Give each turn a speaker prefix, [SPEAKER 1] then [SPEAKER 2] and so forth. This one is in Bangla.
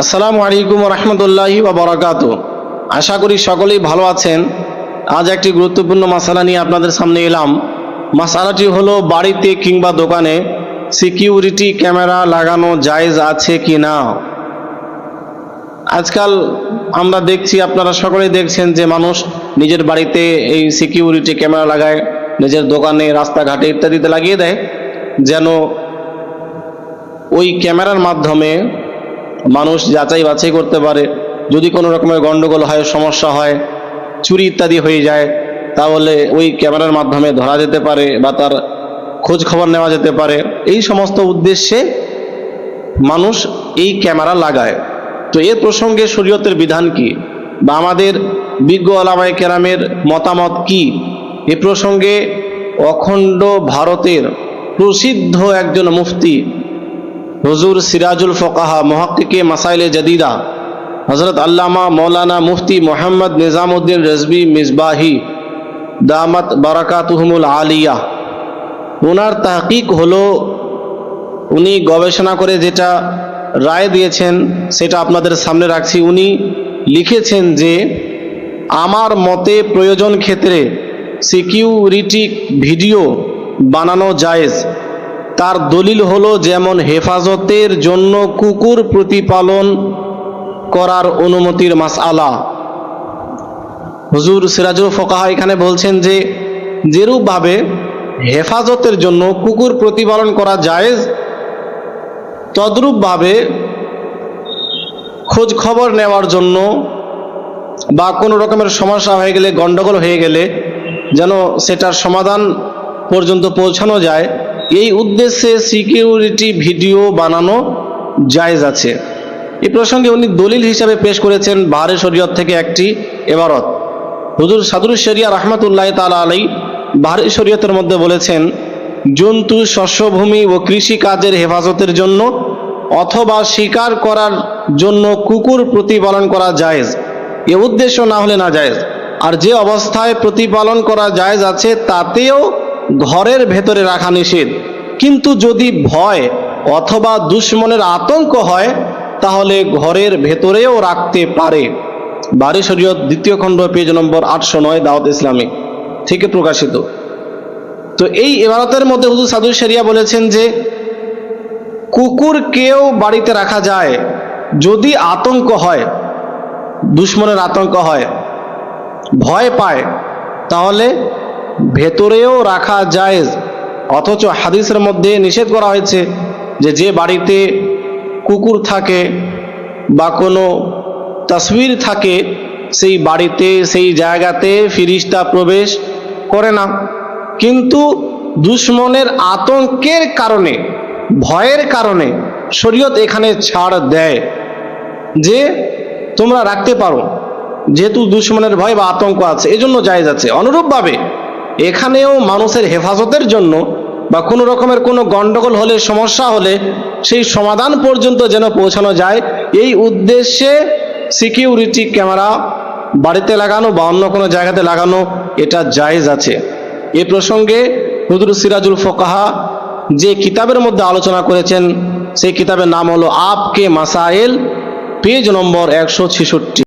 [SPEAKER 1] আসসালামু আলাইকুম রহমতুল্লাহি বাবরাকাত আশা করি সকলেই ভালো আছেন। আজ একটি গুরুত্বপূর্ণ মশালা নিয়ে আপনাদের সামনে এলাম। মশালাটি হলো বাড়িতে কিংবা দোকানে সিকিউরিটি ক্যামেরা লাগানো জায়েজ আছে কি না আজকাল আমরা দেখছি, আপনারা সকলেই দেখছেন যে মানুষ নিজের বাড়িতে এই সিকিউরিটি ক্যামেরা লাগায়, নিজের দোকানে, রাস্তাঘাটে ইত্যাদিতে লাগিয়ে দেয়। যেন ওই ক্যামেরার মাধ্যমে মানুষ যাচাই বাছাই করতে পারে। যদি কোনো রকমের গণ্ডগোল হয়, সমস্যা হয়, চুরি ইত্যাদি হয়ে যায়, তাহলে ওই ক্যামেরার মাধ্যমে ধরা যেতে পারে বা তার খোঁজ খবর নেওয়া যেতে পারে। এই সমস্ত উদ্দেশ্যে মানুষ এই ক্যামেরা লাগায়। তো এর প্রসঙ্গে শরীয়তের বিধান কি? বা আমাদের বিজ্ঞ আলামায় কেরামের মতামত কি? এ প্রসঙ্গে অখণ্ড ভারতের প্রসিদ্ধ একজন মুফতি হুজুর সিরাজুল ফকাহা, মহাক্কিকে মাসাইলে জাদিদা হজরত আল্লামা মৌলানা মুফতি মোহাম্মদ নিজামুদ্দিন রেজবি মিসবাহি, দামাত বারাকাতুহমুল আলিয়া। ওনার তাহকিক হলো, উনি গবেষণা করে যেটা রায় দিয়েছেন, সেটা আপনাদের সামনে রাখছি। উনি লিখেছেন যে, আমার মতে প্রয়োজন ক্ষেত্রে সিকিউরিটি ভিডিও বানানো জায়েজ। তার দলিল হলো যেমন হেফাজতের জন্য কুকুর প্রতিপালন করার অনুমতির মাসআলা। হুজুর সিরাজুল ফকাহা এখানে বলছেন যে, যেরূপভাবে হেফাজতের জন্য কুকুর প্রতিপালন করা জায়েজ, তদ্রূপভাবে খোঁজ খবর নেওয়ার জন্য বা কোনো রকমের সমস্যা হয়ে গেলে, গণ্ডগোল হয়ে গেলে যেন সেটার সমাধান পর্যন্ত পৌঁছানো যায়। এই উদ্দেশ্যে সিকিউরিটি ভিডিও বানানো জায়েজ আছে। এই প্রসঙ্গে উনি দলিল হিসাবে পেশ করেছেন বাহারে শরীয়ত থেকে একটি এবারত। হুজুর সাদুর শরিয়া রহমতুল্লাহ তালা আলাই বাহারি শরীয়তের মধ্যে বলেছেন, জন্তু, শস্যভূমি ও কৃষি কাজের হেফাজতের জন্য অথবা শিকার করার জন্য কুকুর প্রতিপালন করা জায়েজ। এ উদ্দেশ্য না হলে না জায়েজ। আর যে অবস্থায় প্রতিপালন করা জায়েজ আছে তাতেও ঘরের ভেতরে রাখা নিষেধ। কিন্তু যদি ভয় অথবা দুশ্মনের আতঙ্ক হয়, তাহলে ঘরের ভেতরেও রাখতে পারে। বারি শরীয়ত দ্বিতীয় খণ্ড, পেজ নম্বর আটশো নয়, দাওয়াত ইসলামিক থেকে প্রকাশিত। তো এই ইমারতের মধ্যে হুজুর সাদু শরিয়া বলেছেন যে কুকুরকেও বাড়িতে রাখা যায় যদি আতঙ্ক হয়, দুশ্মনের আতঙ্ক হয়, ভয় পায়, তাহলে ভেতরেও রাখা জায়েজ। অথচ হাদিসের মধ্যে নিষেধ করা হয়েছে যে যে বাড়িতে কুকুর থাকে বা কোনো তসবির থাকে, সেই বাড়িতে, সেই জায়গাতে ফিরিস্তা প্রবেশ করে না। কিন্তু দুশ্মনের আতঙ্কের কারণে, ভয়ের কারণে শরীয়ত এখানে ছাড় দেয় যে তোমরা রাখতে পারো। যেহেতু দুশ্মনের ভয় বা আতঙ্ক আছে, এজন্য জায়েজ আছে। অনুরূপভাবে এখানেও মানুষের হেফাজতের জন্য বা কোনো রকমের কোনো গণ্ডগোল হলে, সমস্যা হলে সেই সমাধান পর্যন্ত যেন পৌঁছানো যায়, এই উদ্দেশ্যে সিকিউরিটি ক্যামেরা বাড়িতে লাগানো বা অন্য কোনো জায়গাতে লাগানো এটা জায়েজ আছে। এ প্রসঙ্গে হুদুর সিরাজুল ফোকাহা যে কিতাবের মধ্যে আলোচনা করেছেন, সেই কিতাবের নাম হলো আপকে মাসাইল পেজ নম্বর একশো ছেষট্টি।